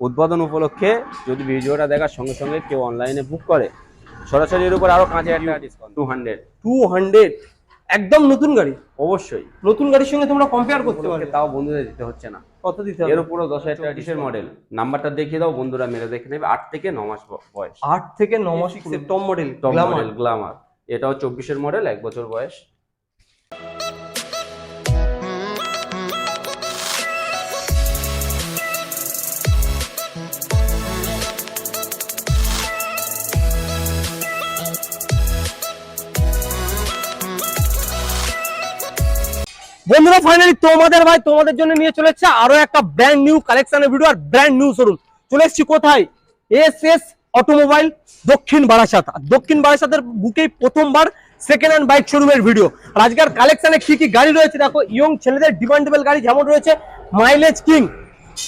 উদ্বোধন উপলক্ষে যদি ভিডিওটা দেখার সঙ্গে সঙ্গে কেউ অনলাইনে বুক করে সরাসরি এর উপর আরও পাঁচ হাজার টাকা discount two hundred two hundred একদম নতুন গাড়ি? অবশ্যই। নতুন গাড়ির সঙ্গে তোমরা কম্পেয়ার করতে পারবে। তাও বন্ধুদের দিতে হচ্ছে না। কত দিতে এর হবে উপরও দশ হাজার টাকা কিসের মডেল নাম্বারটা দেখিয়ে দাও বন্ধুরা মেরে দেখে নেবে। আট থেকে ন মাস বয়স। আট থেকে ন মাস top model top model glamour এটাও চব্বিশের মডেল এক বছর বয়স। বন্ধুরা ফাইনালি তোমাদের ভাই তোমাদের জন্য নিয়ে চলে এসেছে আরও একটা ব্র্যান্ড নিউ কালেকশনের ভিডিও আর ব্র্যান্ড নিউ শোরুম চলে এসেছি কোথায়? এস এস অটোমোবাইল দক্ষিণ বারাসাত। দক্ষিণ বারাসাতের বুকেই প্রথমবার সেকেন্ড হ্যান্ড বাইক শোরুমের ভিডিও আর আজকের কালেকশনে কি কি গাড়ি রয়েছে? দেখো ইয়ং ছেলেদের ডিমান্ডেবল গাড়ি যেমন রয়েছে mileage king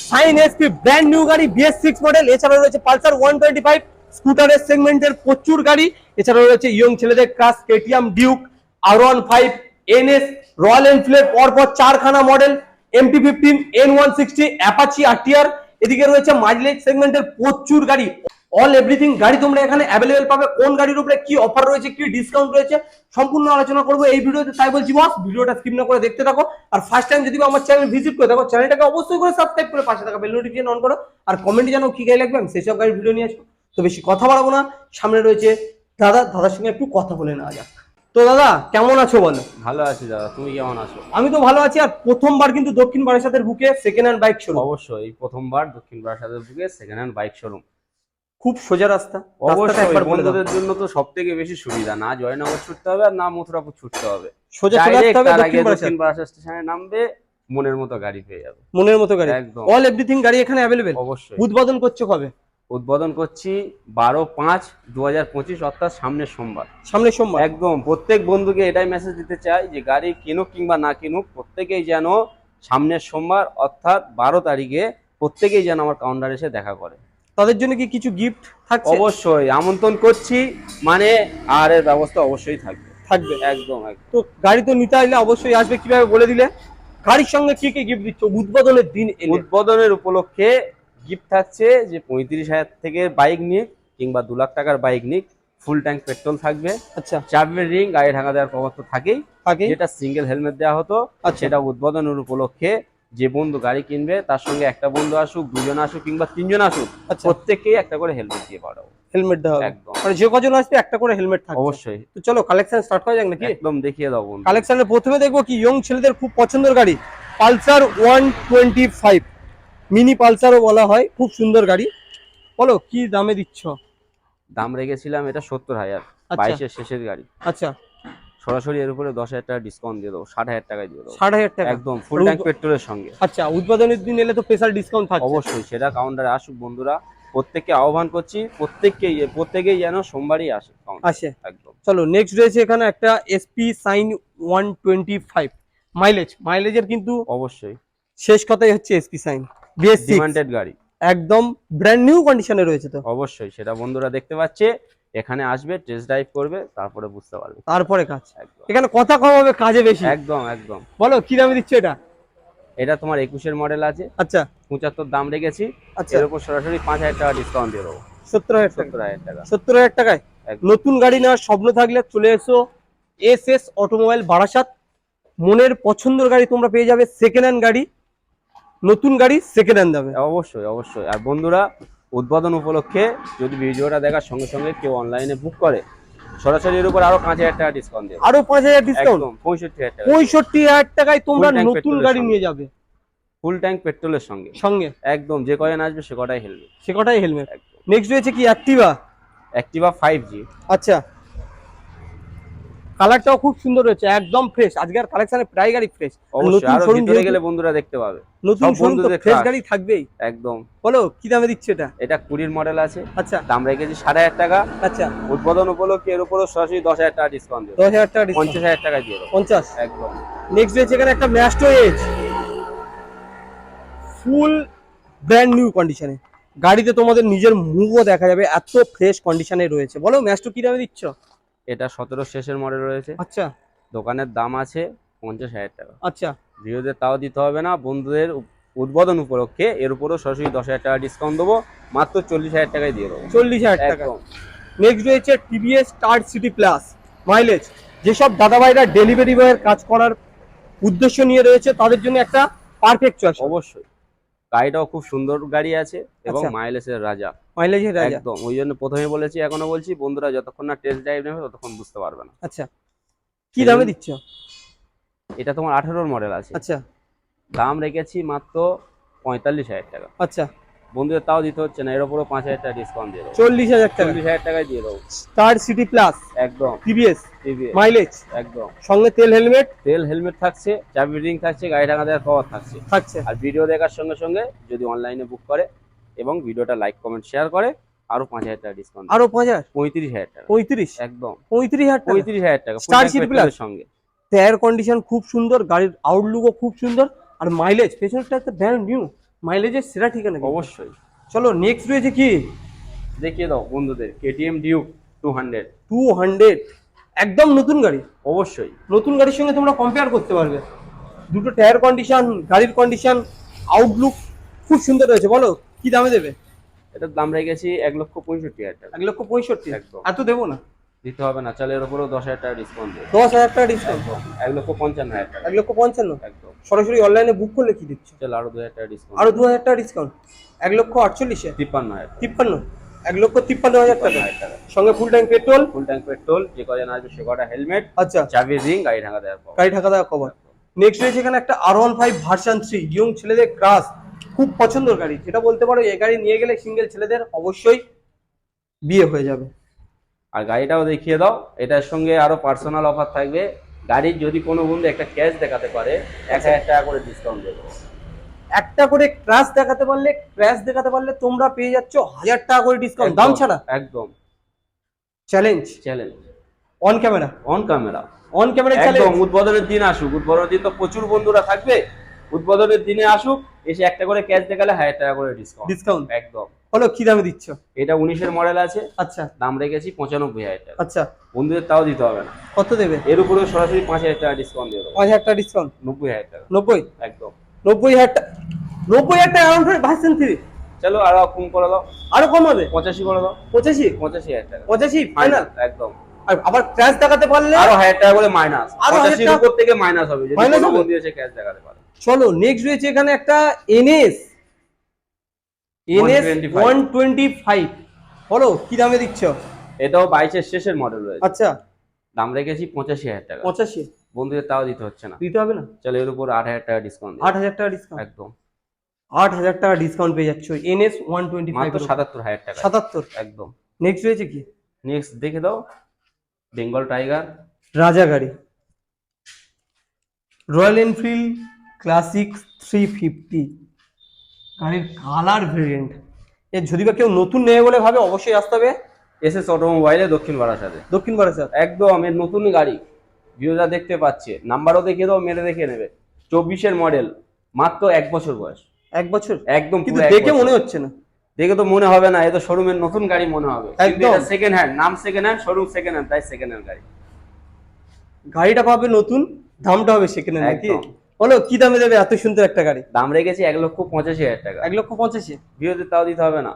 Shine SP brand new গাড়ি বিএস সিক্স মডেল এছাড়াও রয়েছে পালসার ওয়ান টোয়েন্টি ফাইভ স্কুটারের সেগমেন্টের প্রচুর গাড়ি, এছাড়াও রয়েছে ইয়ং ছেলেদের ক্রাস কেটিএম ডিউক আর one five NS, Royal Enfield পরপর চারখানা model MT fifteen N one sixty, Apache RTR, এদিকে রয়েছে মাইলেজ সেগমেন্টের প্রচুর গাড়ি। অল এভরিথিং গাড়ি তোমরা এখানে অ্যাভেলেবেল পাবে। কোন গাড়ির উপরে কি অফার রয়েছে, কি ডিসকাউন্ট রয়েছে, সম্পূর্ণ আলোচনা করব এই ভিডিওতে। তাই বলছি বস ভিডিওটা স্কিপ না করে দেখতে থাকো। আর ফার্স্ট টাইম যদি আমার চ্যানেল ভিজিট করে থাকো চ্যানেলটাকে অবশ্যই করে সাবস্ক্রাইব করে পাশে থাকা বেল নোটিফিকেশন অন করো। আর কমেন্টে জানো কি গাড়ি লাগবে, আমি সেসব গাড়ির ভিডিও নিয়ে আসব। তো বেশি কথা বাড়াবো না। সামনে রয়েছে দাদা, দাদার সঙ্গে একটু কথা বলে নেওয়া যাক। তো দাদা কেমন আছো বলো? ভালো আছি দাদা তুমি কেমন আছো? আমি তো ভালো আছি আর প্রথমবার কিন্তু দক্ষিণ বারাসাতের বুকে সেকেন্ড হ্যান্ড বাইক শোরুম অবশ্যই এই প্রথমবার দক্ষিণ বারাসাতের বুকে সেকেন্ড হ্যান্ড বাইক শোরুম খুব সোজা রাস্তা অবশ্যই। বন্ধুদের জন্য তো সব থেকে বেশি সুবিধা না জয়নগর ছুটতে হবে আর না মথুরাপুর ছুটতে হবে। সোজা দক্ষিণ বারাসাত স্টেশনে নামবে মনের মতো গাড়ি পেয়ে যাবে। মনের মতো গাড়ি। একদম। অল এভরিথিং গাড়ি এখানে অ্যাভেলেবেল অবশ্যই। উদ্বোধন করছ কবে? উদ্বোধন করছি বারো পাঁচ দু হাজার পঁচিশ অর্থাৎ সামনের সোমবার। সামনের সোমবার। একদম প্রত্যেক বন্ধুকে এটাই মেসেজ দিতে চাই যে গাড়ি কিনুক কিংবা না কিনুক প্রত্যেকেই যেন সামনের সোমবার অর্থাৎ বারো তারিখে প্রত্যেকেই যেন আমার কাউন্টার এসে দেখা করে। তাদের জন্য কি কিছু গিফট থাকছে? অবশ্যই আমন্ত্রণ করছি মানে আর এর ব্যবস্থা অবশ্যই থাকবে। থাকবে। একদম একদম। তো গাড়ি তো নিতে আসলে অবশ্যই আসবে কীভাবে বলে দিলে? গাড়ির সঙ্গে কি কি গিফট দিচ্ছ? উদ্বোধনের দিন উদ্বোধনের উপলক্ষে গিফট থাকছে যে পঁয়ত্রিশ হাজার থেকে বাইক নিক কিংবা দু লাখ টাকার বাইক নিক ফুল ট্যাঙ্ক পেট্রোল থাকবে। আচ্ছা। চাবির রিং গাড়ি ঢাকা দেওয়ার কভার তো থাকেই। আগে যেটা সিঙ্গেল হেলমেট দেওয়া হতো আচ্ছা। সেটা উদ্বোধনের উপলক্ষে যে বন্ধু গাড়ি কিনবে তার সঙ্গে একটা বন্ধু আসুক দুজন আসুক কিংবা তিনজন আসুক আচ্ছা। প্রত্যেককেই একটা করে হেলমেট দিয়ে পাঠাবো। হেলমেট দেওয়া হবে। একদম। মানে যে কজন আসবে একটা করে হেলমেট থাকবে অবশ্যই। তো চলো কালেকশন স্টার্ট করা যাক নাকি? একদম দেখিয়ে দাও বন্ধু। কালেকশনের প্রথমে দেখব কি ইয়ং ছেলেদের খুব পছন্দের গাড়ি। Pulsar one twenty five mini পালসারও বলা হয় খুব সুন্দর গাড়ি। বলো কি দামে দিচ্ছ? দাম রেখেছিলাম এটা সত্তর হাজার আচ্ছা। বাইশের শেষের গাড়ি। আচ্ছা। সরাসরি এর উপরে দশ হাজার টাকা ডিসকাউন্ট দিয়ে দেবো ষাট হাজার টাকায় দিয়ে দেবো। ষাট হাজার টাকা। একদম ফুল ট্যাঙ্ক পেট্রোলের সঙ্গে। আচ্ছা উদ্বোধনের দিন এলে তো স্পেশাল ডিসকাউন্ট থাকবে অবশ্যই সেটা কাউন্টারে আসুক বন্ধুরা। প্রত্যেককে আহ্বান করছি প্রত্যেককেই প্রত্যেকেই যেন সোমবারই আসে আসে। একদম। চলো নেক্সট রয়েছে এখানে একটা SP Shine one twenty five mileage মাইলেজের কিন্তু অবশ্যই। শেষ কথাই হচ্ছে এসপি সাইন বিএস ডিমান্ডেড গাড়ি। একদম ব্র্যান্ড নিউ কন্ডিশনে রয়েছে তো। অবশ্যই সেটা বন্ধুরা দেখতে পাচ্ছে। এখানে আসবে টেস্ট ড্রাইভ করবে তারপরে বুঝতে পারবে। তারপরে কাজ। এখানে কথা কম হবে কাজে বেশি। একদম একদম। বলো কি দামে দিচ্ছ এটা? এটা তোমার একুশের মডেল আছে। আচ্ছা। পঁচাত্তর দাম রেখেছি। আচ্ছা। এর উপর সরাসরি পাঁচ হাজার টাকা ডিসকাউন্ট দিয়ে দেবো। সত্তর হাজার সত্তর হাজার টাকা। সত্তর হাজার টাকায়। নতুন গাড়ি নেওয়ার স্বপ্ন থাকলে চলে এসো। S S automobile Barasat. মনের পছন্দের গাড়ি তোমরা পেয়ে যাবে। সেকেন্ড হ্যান্ড গাড়ি। নতুন গাড়ি সেকেন্ড হ্যান্ড দামে অবশ্যই অবশ্যই। আর বন্ধুরা উদ্বোধন উপলক্ষে যদি ভিডিওটা দেখার সঙ্গে সঙ্গে কেউ অনলাইনে বুক করে সরাসরি এর উপর আরও পাঁচ হাজার টাকা ডিসকাউন্ট দিয়ে আরও পাঁচ হাজার ডিসকাউন্ট পঁয়ষট্টি হাজার টাকা। পঁয়ষট্টি হাজার টাকায় তোমরা নতুন গাড়ি নিয়ে যাবে। ফুল ট্যাঙ্ক পেট্রোলের সঙ্গে। সঙ্গে। একদম যে কয়েন আসবে সে কটাই হেলবে সে কটাই হেলমেট নেক্সট রয়েছে কি অ্যাক্টিভা অ্যাক্টিভা ফাইভ জি আচ্ছা। কালারটাও খুব সুন্দর রয়েছে একদম ফ্রেশ আজকের কালেকশনে প্রায় গাড়ি ফ্রেশ অবশ্যই নতুন শোরুম ভিতরে গেলে বন্ধুরা দেখতে পাবে। নতুন শোরুম তো ফ্রেশ গাড়ি থাকবেই। একদম। বলো কি দামে দিচ্ছে এটা? এটা কুড়ির মডেল আছে। আচ্ছা। দাম রেখেছি সাড়ে হাজার টাকা। আচ্ছা। উদ্বোধন উপলক্ষে এর উপরও সরাসরি দশ হাজার টাকা ডিসকাউন্ট দেবো। দশ হাজার টাকা ডিসকাউন্ট পঞ্চাশ হাজার টাকা দিয়ে দেবো। পঞ্চাশ। একদম। নেক্সট রয়েছে এখানে একটা Maestro Edge full brand new কন্ডিশনে গাড়িতে তোমাদের নিজের মুভও দেখা যাবে এত ফ্রেশ কন্ডিশনে রয়েছে। বলো ম্যাস্টো কি দামে দিচ্ছ? এটা সতেরো শেষের মডেল রয়েছে। আচ্ছা। দোকানের দাম আছে পঞ্চাশ হাজার টাকা। আচ্ছা। ভিডিওদের তাও দিতে হবে না বন্ধুদের উদ্বোধন উপলক্ষে এর উপরও সরাসরি দশ হাজার টাকা ডিসকাউন্ট দেবো মাত্র চল্লিশ হাজার টাকায় দিয়ে দেবো। চল্লিশ হাজার টাকা। নেক্সট রয়েছে TVS Star City plus mileage যেসব দাদাভাইরা ডেলিভারি বয়ের কাজ করার উদ্দেশ্য নিয়ে রয়েছে তাদের জন্য একটা পারফেক্ট চয়েস অবশ্যই। গাড়িটাও খুব সুন্দর গাড়ি আছে এবং আচ্ছা। মাইলেজের রাজা। মাইলেজের রাজা। একদম ওই জন্য প্রথমে বলেছি এখনও বলছি বন্ধুরা যতক্ষণ না টেস্ট ড্রাইভ নেবে ততক্ষণ বুঝতে পারবে না। আচ্ছা। কি দামে দিচ্ছ? এটা তোমার আঠারোর মডেল আছে। আচ্ছা। দাম রেখেছি মাত্র পঁয়তাল্লিশ হাজার টাকা। আচ্ছা। বন্ধুদের তাও দিতে হচ্ছে না এর উপরও পাঁচ হাজার টাকা ডিসকাউন্ট দিয়ে দেবো। চল্লিশ হাজার টাকা। চল্লিশ হাজার টাকায় দিয়ে দেবো। স্টার সিটি প্লাস একদম। টিভিএস টিভি মাইলেজ একদম। সঙ্গে তেল হেলমেট তেল হেলমেট থাকছে চাবি রিং থাকছে গাড়ি টাকা দেওয়ার কভার থাকছে। থাকছে। আর ভিডিও দেখার সঙ্গে সঙ্গে যদি অনলাইনে বুক করে এবং ভিডিওটা লাইক কমেন্ট শেয়ার করে আরও পাঁচ হাজার টাকা ডিসকাউন্ট আরও পাঁচ হাজার? পঁয়ত্রিশ হাজার টাকা। পঁয়ত্রিশ? একদম। পঁয়ত্রিশ হাজার পঁয়ত্রিশ হাজার টাকা। Petrol এর Plus? সঙ্গে। টায়ার কন্ডিশন খুব সুন্দর গাড়ির আউটলুকও খুব সুন্দর আর মাইলেজ পেছনটা একটা ব্র্যান্ড নিউ মাইলেজের সেরা ঠিকানা। অবশ্যই। চলো নেক্সট রয়েছে কি? দেখিয়ে দাও বন্ধুদের KTM Duke two hundred two hundred একদম নতুন গাড়ি। অবশ্যই। নতুন গাড়ির সঙ্গে তোমরা কম্পেয়ার করতে পারবে। দুটো টায়ার কন্ডিশন গাড়ির কন্ডিশন আউটলুক খুব সুন্দর রয়েছে। বলো কি দামে দেবে? এটার দাম রেখেছি এক লক্ষ পঁয়ষট্টি হাজার টাকা। এক লক্ষ পঁয়ষট্টি। এত দেবো না। দিতে হবে না চালের উপরেও দশ হাজার টাকা ডিসকাউন্ট দশ হাজার টাকা ডিসকাউন্ট এক লক্ষ পঞ্চান্ন হাজার টাকা। এক লক্ষ পঞ্চান্ন। একদম। সরাসরি অনলাইনে বুক করলে কি দিচ্ছ চল আরও দু হাজার টাকা ডিসকাউন্ট আরও দু হাজার টাকা ডিসকাউন্ট এক লক্ষ আটচল্লিশে? তিপ্পান্ন হাজার টাকা। তিপ্পান্ন। এক লক্ষ তিপ্পান্ন হাজার টাকা। সঙ্গে full tank petrol full tank petrol যে কজন আসবে সে কটা হেলমেট আচ্ছা। চাবি রিং গাড়ি ঢাকা দেওয়ার পর গাড়ি ঢাকা দেওয়া কভার নেক্সট রয়েছে এখানে একটা R one five version three young ছেলেদের ক্রাস খুব পছন্দের গাড়ি। যেটা বলতে পারো এই গাড়ি নিয়ে গেলে সিঙ্গেল ছেলেদের অবশ্যই বিয়ে হয়ে যাবে। আর গাড়িটাও দেখিয়ে দাও। এটার সঙ্গে আরও পার্সোনাল অফার থাকবে। গাড়ির যদি কোনো বন্ধু একটা ক্যাশ দেখাতে পারে এক হাজার টাকা করে ডিসকাউন্ট দেবো। একটা করে ক্র্যাশ দেখাতে পারলে ক্র্যাশ দেখাতে পারলে তোমরা পেয়ে যাচ্ছ হাজার টাকা করে ডিসকাউন্ট দাম ছাড়া? একদম। Challenge challenge on camera on camera on camera একদম উদ্বোধনের দিন আসুক। উদ্বোধনের দিন তো প্রচুর বন্ধুরা থাকবে। উদ্বোধনের দিনে আসুক এসে একটা করে ক্যাশ দেখালে হাজার টাকা করে ডিসকাউন্ট ডিসকাউন্ট একদম। হলো কি দামে দিচ্ছ? এটা উনিশের মডেল আছে। আচ্ছা। দাম রেখেছি পঁচানব্বই হাজার টাকা। আচ্ছা। বন্ধুদের তাও দিতে হবে না। কত দেবে? এর উপরে সরাসরি পাঁচ হাজার টাকা ডিসকাউন্ট দেবো। পাঁচ হাজার টাকা ডিসকাউন্ট নব্বই হাজার টাকা। নব্বই? একদম। নব্বই হাজার টাকা নব্বই হাজার টাকা অ্যারাউন্ড ভার্সন থ্রি চলো আরও কম করে দাও। আরও কম হবে? পঁচাশি করে দাও। পঁচাশি? পঁচাশি হাজার টাকা। পঁচাশি? ফাইনাল একদম। আর আবার ক্যাশ দেখাতে পারলে আরও হাজার টাকা করে মাইনাস আরও হাজার টাকা- উপর থেকে মাইনাস হবে। যদি কোনো বন্ধু এসে ক্যাশ দেখাতে পারে। চলো নেক্সট রয়েছে এখানে একটা NS NS 125 one twenty five বলো কি দামে দিচ্ছ? এটাও বাইশের শেষের মডেল রয়েছে। আচ্ছা। দাম রেখেছি পঁচাশি হাজার টাকা। পঁচাশি। বন্ধুদের তাও দিতে হচ্ছে না। দিতে হবে না? চলো এর উপর আট হাজার টাকা ডিসকাউন্ট আট হাজার টাকা ডিসকাউন্ট একদম। আট হাজার টাকা ডিসকাউন্ট পেয়ে যাচ্ছ। এনএস ওয়ান টোয়েন্টি ফাইভ সাতাত্তর হাজার টাকা। সাতাত্তর? একদম। নেক্সট রয়েছে কি? নেক্সট দেখে দাও। বেঙ্গল টাইগার রাজা গাড়ি। Royal Enfield Classic three fifty গাড়ির কালার ভেরিয়েন্ট এর যদি বা কেউ নতুন নেবে বলে ভাবে অবশ্যই আসতে হবে। এস এস অটোমোবাইলে দক্ষিণ বারাসাতে দক্ষিণ বারাসাত একদম এর নতুন গাড়ি। ভিউজা দেখতে পাচ্ছে নাম্বারও দেখিয়ে দাও মেরে দেখে নেবে। চব্বিশের মডেল মাত্র এক বছর বয়স। এক বছর? একদম কিন্তু দেখে মনে হচ্ছে না। দেখে তো মনে হবে না এ তো শোরুমের নতুন গাড়ি মনে হবে। একদম। সেকেন্ড হ্যান্ড নাম second hand showroom second hand তাই সেকেন্ড হ্যান্ড গাড়ি। গাড়িটা পাবে নতুন দামটা হবে সেখানে নাকি? বলো কি দামে দেবে এত সুন্দর একটা গাড়ি? দাম রেখেছি এক লক্ষ পঁচাশি হাজার টাকা। এক লক্ষ পঁচাশি? ভিউতে তাও দিতে হবে না।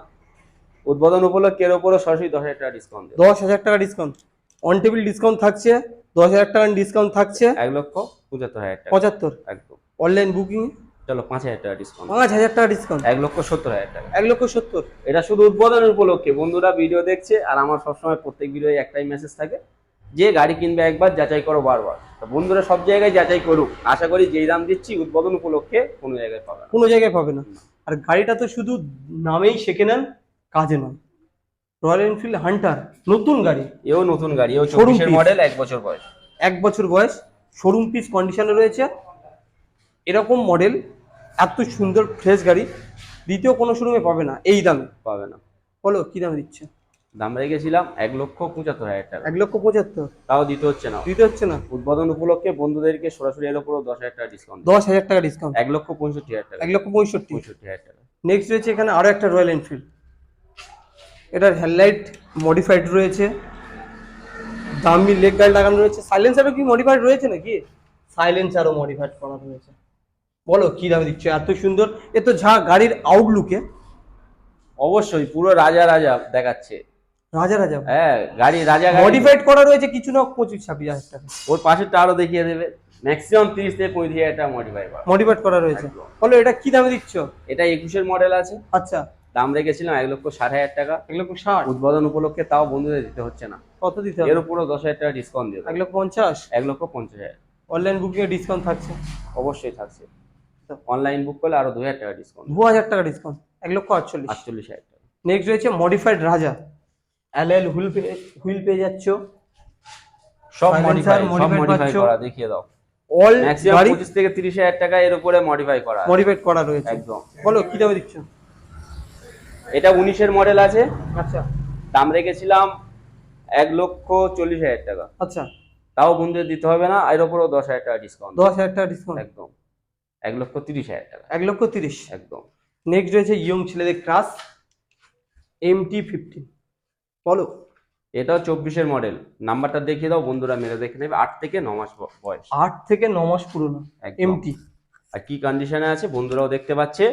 উদ্বোধন উপলক্ষে এর উপরও সরাসরি দশ হাজার টাকা ডিসকাউন্ট দশ হাজার টাকা ডিসকাউন্ট অন টেবিল ডিসকাউন্ট থাকছে দশ হাজার টাকার ডিসকাউন্ট থাকছে। এক লক্ষ পঁচাত্তর হাজার টাকা। পঁচাত্তর? একদম। অনলাইন বুকিং চলো পাঁচ হাজার টাকা ডিসকাউন্ট পাঁচ হাজার টাকা ডিসকাউন্ট এক লক্ষ সত্তর হাজার টাকা। এক লক্ষ সত্তর। এটা শুধু উদ্বোধনের উপলক্ষে। বন্ধুরা ভিডিও দেখছে আর আমার সবসময় প্রত্যেক ভিডিও একটাই মেসেজ থাকে। যে গাড়ি কিনবে একবার যাচাই করো বারবার। তো বন্ধুরা সব জায়গায় যাচাই করুক। আশা করি যেই দাম দিচ্ছি উদ্বোধন উপলক্ষে কোনো জায়গায় পাবে কোনো জায়গায় পাবে না। আর গাড়িটা তো শুধু নামেই শেখে নেন কাজে নয়। রয়্যাল এনফিল্ড হান্টার নতুন গাড়ি। এও নতুন গাড়ি এও চব্বিশের মডেল এক বছর বয়স। এক বছর বয়স শোরুম পিস কন্ডিশনে রয়েছে। এরকম মডেল এত সুন্দর ফ্রেশ গাড়ি দ্বিতীয় কোনো শোরুমে পাবে না এই দামে। পাবে না। বলো কি দামে দিচ্ছে? দাম রেখেছিলাম এক লক্ষ পঁচাত্তর হাজার টাকা। এক লক্ষ পঁচাত্তর? তাও দিতে হচ্ছে না। দিতে হচ্ছে না? উদ্বোধন উপলক্ষে বন্ধুদেরকে সরাসরি এর উপরও দশ হাজার টাকা ডিসকাউন্ট দশ হাজার টাকা ডিসকাউন্ট এক লক্ষ পঁয়ষট্টি হাজার টাকা। এক লক্ষ পঁয়ষট্টি। পঁয়ষট্টি হাজার টাকা। নেক্সট রয়েছে এখানে আরও একটা রয়্যাল এনফিল্ড এটার হেডলাইট মডিফাইড রয়েছে। দামি লেগ গার্ড লাগানো রয়েছে। সাইলেন্সারও কি মডিফাইড রয়েছে নাকি? সাইলেন্সারও মডিফাইড করা রয়েছে। বলো কি দামে দিচ্ছ? এত সুন্দর। এ তো যা গাড়ির আউটলুকে অবশ্যই পুরো রাজা রাজা দেখাচ্ছে। রাজা রাজা। হ্যাঁ গাড়ি রাজা মডিফাইড করা রয়েছে কিছু না পঁচিশ ছাব্বিশ হাজার টাকা। ওর পাশেরটা আরও দেখিয়ে দেবে। ম্যাক্সিমাম তিরিশ থেকে পঁয়ত্রিশ হাজার টাকা মডিফাই করা। মডিফাইড করা রয়েছে। বলো এটা কি দামে দিচ্ছ? এটা একুশের মডেল আছে। আচ্ছা। দাম রেখেছিলাম এক লক্ষ ষাট হাজার টাকা। এক লক্ষ ষাট? উদ্বোধন উপলক্ষে তাও বন্ধুদের দিতে হচ্ছে না। কত দিতে এর হবে উপরও দশ হাজার টাকা ডিসকাউন্ট দিয়ে এক লক্ষ পঞ্চাশ? এক লক্ষ পঞ্চাশ হাজার। অনলাইন বুকিং এ ডিসকাউন্ট থাকছে? অবশ্যই থাকছে। অনলাইন বুক করলে আরও দু হাজার টাকা ডিসকাউন্ট দু হাজার টাকা ডিসকাউন্ট এক লক্ষ আটচল্লিশ। আটচল্লিশ হাজার টাকা। নেক্সট রয়েছে মডিফাইড রাজা। অ্যালএল হুইল হুইল পেয়ে যাচ্ছ। সব মডিফাই সব মডিফাই করা দেখিয়ে দাও। অল ম্যাক্সিমাম গাড়ি পঁচিশ থেকে তিরিশ হাজার টাকা এর উপরে মডিফাই করা আছে। মডিফাইড করা রয়েছে। একদম। বলো কি দামে দিচ্ছ? এটা উনিশের মডেল আছে। আচ্ছা। দাম রেখেছিলাম এক লক্ষ চল্লিশ হাজার টাকা। আচ্ছা। তাও বন্ধুদের দিতে হবে না এর উপরেও দশ হাজার টাকা ডিসকাউন্ট দশ হাজার টাকা ডিসকাউন্ট একদম। এক লক্ষ তিরিশ হাজার টাকা। এক লক্ষ তিরিশ। একদম। নেক্সট রয়েছে ইয়ং ছেলেদের ক্রাশ এমটি ফিফটিন বলো। এটাও চব্বিশের মডেল। নাম্বারটা দেখিয়ে দাও বন্ধুরা মেরে দেখে নেবে। আট থেকে ন মাস বয়স। আট থেকে ন মাস পুরনো। এমটি। আর কি কন্ডিশনে আছে বন্ধুরাও দেখতে পাচ্ছে।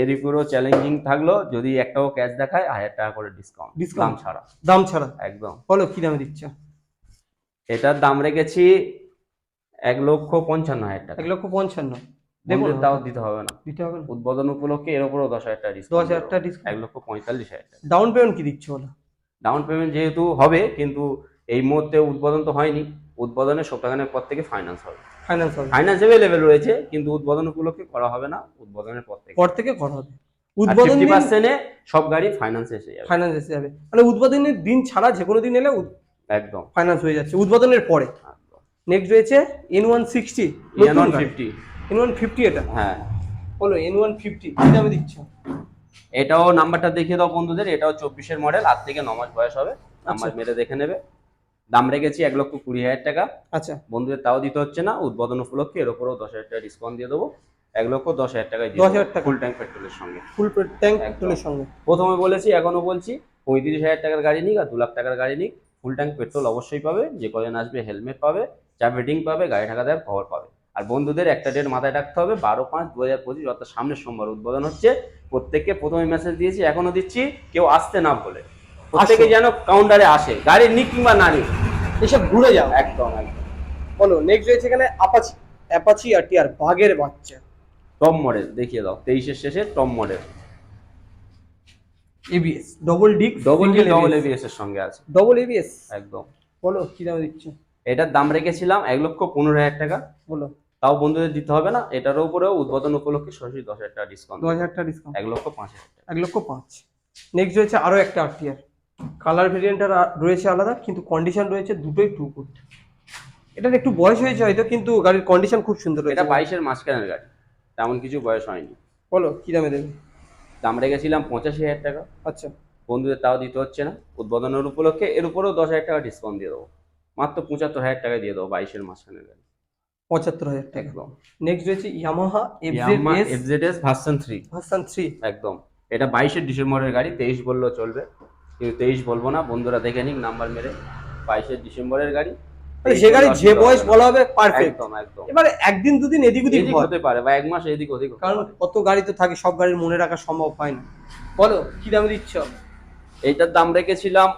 এর উপরেও চ্যালেঞ্জিং থাকল যদি একটাও ক্যাশ দেখায় হাজার টাকা করে ডিসকাউন্ট ডিসকাউন্ট ছাড়া। দাম ছাড়া। একদম। বলো কি দামে দিচ্ছ? এটার দাম রেখেছি এক লক্ষ পঞ্চান্ন হাজার টাকা। এক লক্ষ পঞ্চান্ন। তাও দিতে হবে না। দিতে হবে উদ্বোধন উপলক্ষে এর উপরেও দশ হাজার টাকা দশ ডিসকাউন্ট হাজার টাকা ডিসকাউন্ট এক লক্ষ পঁয়তাল্লিশ হাজার টাকা। ডাউন পেমেন্ট কি দিচ্ছ বলো? ডাউন পেমেন্ট যেহেতু হবে কিন্তু এই মুহূর্তে উদ্বোধন তো হয়নি। উদ্বোধনের সপ্তাহখানেক পর থেকে ফাইন্যান্স হবে। ফাইন্যান্স হবে। ফাইন্যান্স অ্যাভেলেবেল রয়েছে কিন্তু উদ্বোধন উপলক্ষে করা হবে না উদ্বোধনের পর থেকে। পর থেকে করা হবে। উদ্বোধন পার্সেন্টে সব গাড়ি ফাইন্যান্স এসে যাবে। ফাইন্যান্স এসে যাবে। মানে উদ্বোধনের দিন ছাড়া যে কোনো দিন এলে একদম। ফাইন্যান্স হয়ে যাচ্ছে। উদ্বোধনের পরে। নেক্সট রয়েছে N one sixty N one fifty N one fifty এটা। হ্যাঁ। বলো এন ওয়ান ফিফটি দামে দিচ্ছ। এটাও নাম্বারটা দেখিয়ে দাও বন্ধুদের এটাও চব্বিশের মডেল আট থেকে ন মাস বয়স হবে। নাম্বার আচ্ছা। মেরে দেখে নেবে। দাম রেখেছি এক লক্ষ কুড়ি হাজার টাকা। আচ্ছা। বন্ধুদের তাও দিতে হচ্ছে না উদ্বোধন উপলক্ষে এর উপরেও দশ হাজার টাকা ডিসকাউন্ট দিয়ে দেবো। এক লক্ষ দশ হাজার টাকায় 10,000 টাকা। ফুল ট্যাঙ্ক পেট্রোলের সঙ্গে। ফুল ট্যাঙ্ক পেট্রোলের সঙ্গে। প্রথমে বলেছি এখনও বলছি পঁয়ত্রিশ হাজার টাকার গাড়ি নিক আর দু লাখ টাকার গাড়ি নিক। ফুল ট্যাঙ্ক পেট্রোল অবশ্যই পাবে যে কজন আসবে হেলমেট পাবে চাবি রেটিং পাবে গাড়ি ঢাকা দেওয়ার খবর পাবে। আর বন্ধুদের একটা ডেট মাথায় রাখতে হবে বারো পাঁচ দু হাজার পঁচিশ অর্থাৎ সামনের সোমবার উদ্বোধন হচ্ছে। প্রত্যেককে প্রথমে মেসেজ দিয়েছি এখনও দিচ্ছি কেউ আসতে না বলে। প্রত্যেকে যেন কাউন্টারে আসে গাড়ি নিক কিংবা না নিক। এসব ঘুরে যাও। একদম একদম। বলো নেক্সট রয়েছে এখানে আপাচি অ্যাপাচি আর টিয়ার বাঘের বাচ্চা। টপ মডেল দেখিয়ে দাও তেইশের শেষে top model ABS double disc double double ABS এর সঙ্গে আছে। ডবল এবিএস একদম। বলো কি দামে দিচ্ছ? এটার দাম রেখেছিলাম এক লক্ষ পনেরো হাজার টাকা। বলো। তাও বন্ধুদের দিতে হবে না এটার উপরেও উদ্বোধন উপলক্ষে সরাসরি দশ হাজার টাকা ডিসকাউন্ট দু হাজার টাকা ডিসকাউন্ট এক লক্ষ পাঁচ হাজার টাকা। এক লক্ষ পাঁচ। নেক্সট রয়েছে আরও একটা আর টিয়ার কালার ভেরিয়েন্টার রয়েছে আলাদা কিন্তু কন্ডিশন রয়েছে দুটোই টু গুড এটার একটু বয়স হয়েছে হয়তো কিন্তু গাড়ির কন্ডিশন খুব সুন্দর রয়েছে। এটা বাইশের মাঝখানের গাড়ি তেমন কিছু বয়স হয়নি। বলো কি দামে দেবে? দাম রেখেছিলাম পঁচাশি হাজার টাকা। আচ্ছা। বন্ধুদের তাও দিতে হচ্ছে না উদ্বোধনের উপলক্ষে এর উপরেও দশ হাজার টাকা ডিসকাউন্ট দিয়ে দেবো। মাত্র পঁচাত্তর হাজার টাকা দিয়ে দেবো বাইশের মাঝখানের গাড়ি। পঁচাত্তর হাজার টাকা। একদম। নেক্সট রয়েছে Yamaha FZ S version three version three একদম। এটা বাইশের ডিসেম্বরের গাড়ি তেইশ বললেও চলবে। কিন্তু তেইশ বলব না বন্ধুরা দেখে নিক নাম্বার মেরে। বাইশের ডিসেম্বরের গাড়ি যে গাড়ি যে বয়স বলা হবে পারফেক্ট একদম একদম। এবারে একদিন দুদিন এদিক ওদিক হতে পারে বা এক মাস এদিক ওদিক কারণ। কত গাড়ি তো থাকে সব গাড়ির মনে রাখা সম্ভব হয় না। বলো কি দামে দিচ্ছ? এইটার দাম রেখেছিলাম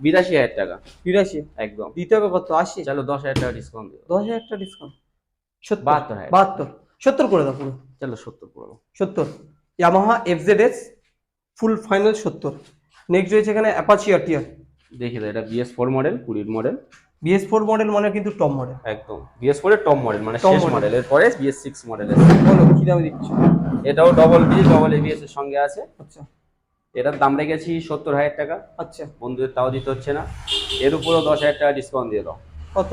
বিরাশি হাজার টাকা। বিরাশি? একদম। দিতে হবে কত? আশি? চলো দশ হাজার টাকা ডিসকাউন্ট দিও। দশ হাজার টাকা ডিসকাউন্ট বাহাত্তর বাহাত্তর। সত্তর করে দাও পুরো। চলো সত্তর পড়ো সত্তর। Yamaha FZ S full final সত্তর। নেক্সট রয়েছে এখানে অ্যাপাচি আর টিয়ার দেখি তো এটা বিএস ফোর মডেল কুড়ির মডেল বিএস ফোর মডেল মানে কিন্তু টপ মডেল একদম। বিএস ফোর এর টপ মডেল মানে শেষ মডেল এর পরে বিএস সিক্স মডেল বলো কি দামে দিচ্ছ? এটাও ডবল বি ডবল এবিএস এর সঙ্গে আছে। আচ্ছা। এটার দাম রেখেছি সত্তর হাজার টাকা। আচ্ছা। বন্ধুদের তাও দিতে হচ্ছে না। এর উপরেও দশ হাজার টাকা ডিসকাউন্ট দিয়ে দাও। কত?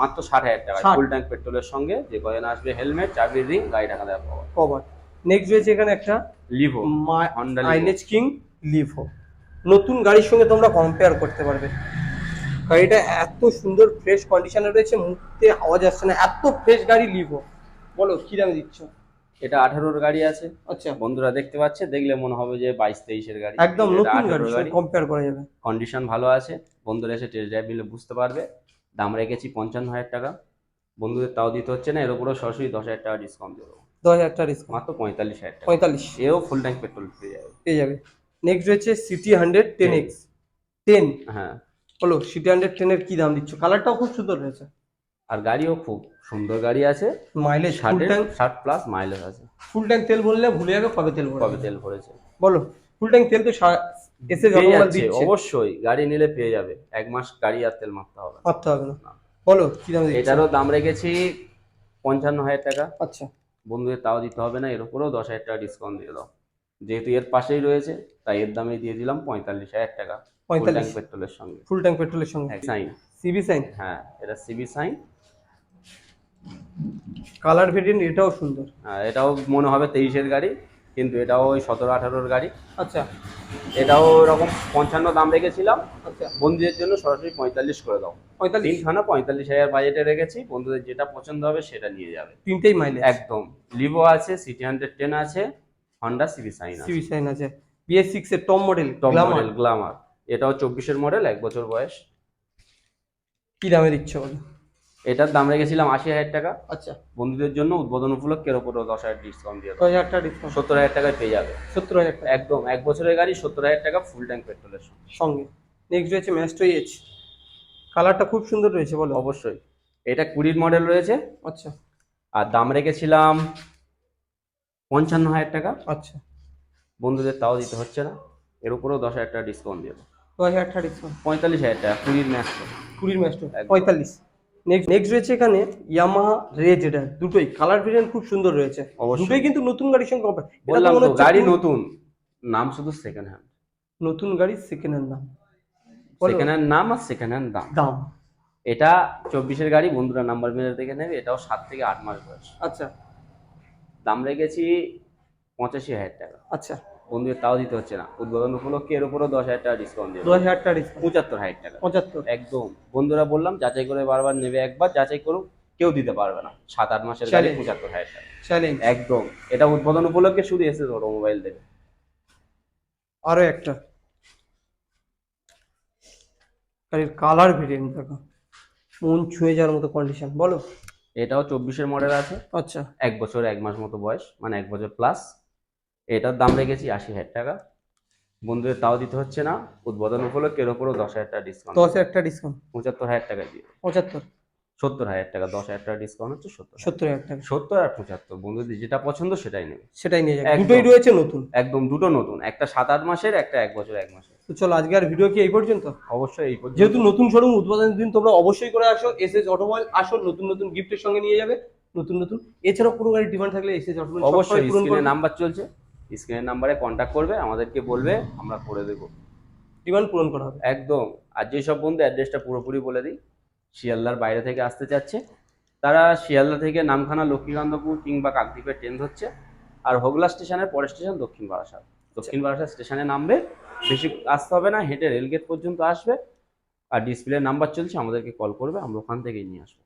মাত্র ষাট হাজার টাকা। 60 ফুল ট্যাঙ্ক পেট্রোলের সঙ্গে যে কজন আসবে হেলমেট চাবির রিং গাড়ি টাকা দেওয়া পাওয়া। কভার নেক্সট রয়েছে এখানে একটা লিভো Livo। আইনেজ কিং লিভো নতুন গাড়ির সঙ্গে তোমরা কম্পেয়ার করতে পারবে। গাড়িটা এত সুন্দর ফ্রেশ কন্ডিশনে রয়েছে মুহূর্তে আওয়াজ আসছে না। এত ফ্রেশ গাড়ি লিভো বলো কি দামে দিচ্ছ? এটা আঠারোর গাড়ি আছে। আচ্ছা। বন্ধুরা দেখতে পাচ্ছে দেখলে মনে হবে যে বাইশ তেইশের গাড়ি। একদম নতুন 18 গাড়ির সঙ্গে কম্পেয়ার করা যাবে। কন্ডিশন ভালো আছে। বন্ধুরা এসে টেস্ট ড্রাইভ নিলে বুঝতে পারবে। দাম রেখেছি পঞ্চান্ন হাজার টাকা। বন্ধুদের তাও দিতে হচ্ছে না এর উপরেও সরাসরি দশ হাজার টাকা ডিসকাউন্ট দেবো। দশ হাজার টাকা ডিসকাউন্ট মাত্র পঁয়তাল্লিশ হাজার টাকা। পঁয়তাল্লিশ। এও ফুল ট্যাঙ্ক পেট্রোল পেয়ে যাবে। পেয়ে যাবে। নেক্সট রয়েছে CT hundred ten X ten হ্যাঁ। বলো সিটি হান্ড্রেড টেনের কি দাম দিচ্ছ? কালারটাও খুব সুন্দর রয়েছে। আর গাড়িও খুব সুন্দর গাড়ি আছে। মাইলেজ ট্যাঙ্ক ষাট প্লাস মাইলেজ আছে। ফুল ট্যাঙ্ক তেল বললে ভুলে যাবে কবে তেল কবে তেল ভরেছে। বলো ফুল ট্যাঙ্ক তেল তো এসে জনগণ দিচ্ছে। অবশ্যই। গাড়ি নিলে পেয়ে যাবে। এক মাস গাড়ি আর তেল মারতে হবে। মারতে হবে না। বলো কি দাম এটারও দাম রেখেছি পঞ্চান্ন হাজার টাকা। আচ্ছা। বন্ধুদের তাও দিতে হবে না এর উপরেও দশ হাজার টাকা ডিসকাউন্ট দিয়ে দাও। যেহেতু এর পাশেই রয়েছে তাই এর দামে দিয়ে দিলাম পঁয়তাল্লিশ হাজার টাকা। পঁয়তাল্লিশ। পেট্রোলের সঙ্গে। ফুল ট্যাঙ্ক পেট্রোলের সঙ্গে। সাইন সিবি সাইন হ্যাঁ এটা সিবি সাইন কালার ভেরিয়েন্ট এটাও সুন্দর। হ্যাঁ এটাও মনে হবে তেইশের গাড়ি। কিন্তু এটাও ওই সতেরো আঠারোর গাড়ি। আচ্ছা। এটাও এরকম পঞ্চান্ন দাম রেখেছিলাম। আচ্ছা। বন্ধুদের জন্য সরাসরি পঁয়তাল্লিশ করে দাও। পঁয়তাল্লিশ? তিনখানা পঁয়তাল্লিশ হাজার বাজেটে রেখেছি। বন্ধুদের যেটা পছন্দ হবে সেটা নিয়ে যাবে। তিনটেই মাইলেজ একদম। লিভো আছে সিটি হান্ড্রেড টেন আছে Honda CB Shine CB Shine আছে। বিএস সিক্স এর top model top model glamour এটাও চব্বিশের মডেল এক বছর বয়স। কি দামে দিচ্ছ বলো? এটার দাম রেখেছিলাম আশি হাজার টাকা। আচ্ছা। বন্ধুদের জন্য উদ্বোধন উপলক্ষে এর উপরেও দশ হাজার ডিসকাউন্ট দিয়ে দশ হাজার টাকা ডিসকাউন্ট সত্তর হাজার টাকায় পেয়ে যাবে। সত্তর হাজার টাকা। একদম এক বছরের গাড়ি সত্তর হাজার টাকা ফুল ট্যাঙ্ক পেট্রোলের সঙ্গে। নেক্সট রয়েছে ম্যাস্টো এইচ কালারটা খুব সুন্দর রয়েছে বলো। অবশ্যই। এটা কুড়ির মডেল রয়েছে। আচ্ছা। আর দাম রেখেছিলাম পঞ্চান্ন হাজার টাকা। আচ্ছা। বন্ধুদের তাও দিতে হচ্ছে না। এর উপরেও দশ হাজার টাকা ডিসকাউন্ট দিয়ে দেবো। দশ হাজার টাকা ডিসকাউন্ট পঁয়তাল্লিশ হাজার টাকা কুড়ির ম্যাক্স কুড়ির ম্যাস্টো। পঁয়তাল্লিশ। নেক্সট নেক্সট রয়েছে এখানে ইয়ামাহা রেজ এটা দুটোই কালার ভেরিয়েন্ট খুব সুন্দর রয়েছে। অবশ্যই। দুটোই কিন্তু নতুন গাড়ির সঙ্গে তো বললাম তো গাড়ি নতুন নাম শুধু সেকেন্ড হ্যান্ড নতুন গাড়ি সেকেন্ড হ্যান্ড বলো। সেকেন্ড হ্যান্ড নাম আর সেকেন্ড হ্যান্ড দাম। দাম। এটা চব্বিশের গাড়ি বন্ধুরা নাম্বার মেরে দেখে নেবে এটাও সাত থেকে আট মাস বয়স। আচ্ছা। দাম রেখেছি পঁচাশি হাজার টাকা। আচ্ছা। বন্ধুদের তাও দিতে হচ্ছে না। উদ্বোধন উপলক্ষে এর উপরেও দশ হাজার টাকা ডিসকাউন্ট দিয়ে দশ হাজার টাকা ডিসকাউন্ট পঁচাত্তর হাজার টাকা। পঁচাত্তর। একদম। বন্ধুরা বললাম যাচাই করে বারবার নেবে একবার যাচাই করুক কেউ দিতে পারবে না। সাত আট মাসের গাড়ি পঁচাত্তর হাজার টাকা। চ্যালেঞ্জ একদম। এটা উদ্বোধন উপলক্ষে শুধু এসে ধরো মোবাইল দেবে। আরও একটা। গাড়ির কালার ভেরিয়েন্ট দেখো। মন ছুঁয়ে যাওয়ার মতো কন্ডিশন বলো। এটাও চব্বিশের মডেল আছে। আচ্ছা। এক বছর এক মাস মতো বয়স মানে এক বছর প্লাস এটার দাম রেখেছি আশি হাজার টাকা। বন্ধুদের তাও দিতে হচ্ছে না। উদ্বোধন উপলক্ষে এর উপরও দশ হাজার টাকা ডিসকাউন্ট দশ হাজার টাকা ডিসকাউন্ট পঁচাত্তর হাজার টাকা দিয়ে। পঁচাত্তর। সত্তর হাজার টাকা দশ হাজার টাকা ডিসকাউন্ট হচ্ছে সত্তর সত্তর হাজার টাকা। সত্তর আর পঁচাত্তর। বন্ধুদের যেটা পছন্দ সেটাই নেবে। সেটাই নিয়ে যাবে। দুটোই রয়েছে নতুন। একদম দুটো নতুন। একটা সাত আট মাসের একটা এক বছর এক মাসের। তো চলো আজকে আর ভিডিও কি এই পর্যন্ত? অবশ্যই এই পর্যন্ত। যেহেতু নতুন শোরুম উদ্বোধনের দিন তোমরা অবশ্যই করে আসো। এস এস অটোমোবাইল আসো নতুন নতুন গিফটের সঙ্গে নিয়ে যাবে। নতুন নতুন। এছাড়াও কোনো গাড়ির ডিমান্ড থাকলে এস এস অটোমোবাইল অবশ্যই নাম্বার চলছে। স্ক্রিনের নাম্বারে কন্ট্যাক্ট করবে আমাদেরকে বলবে আমরা করে দেবো। ডিমান্ড পূরণ করা হবে। একদম। আর যেসব বন্ধু অ্যাড্রেসটা পুরোপুরি বলে দিই শিয়ালদার বাইরে থেকে আসতে চাচ্ছে তারা শিয়ালদা থেকে নামখানা লক্ষ্মীকান্তপুর কিংবা কাকদ্বীপের ট্রেন ধরছে আর হোগলা স্টেশনের পরের স্টেশন দক্ষিণ বারাসাত। দক্ষিণ বারাসাত স্টেশনে নামবে বেশি আসতে হবে না হেঁটে রেলগেট পর্যন্ত আসবে আর ডিসপ্লে নাম্বার চলছে আমাদেরকে কল করবে আমরা ওখান থেকেই নিয়ে আসব।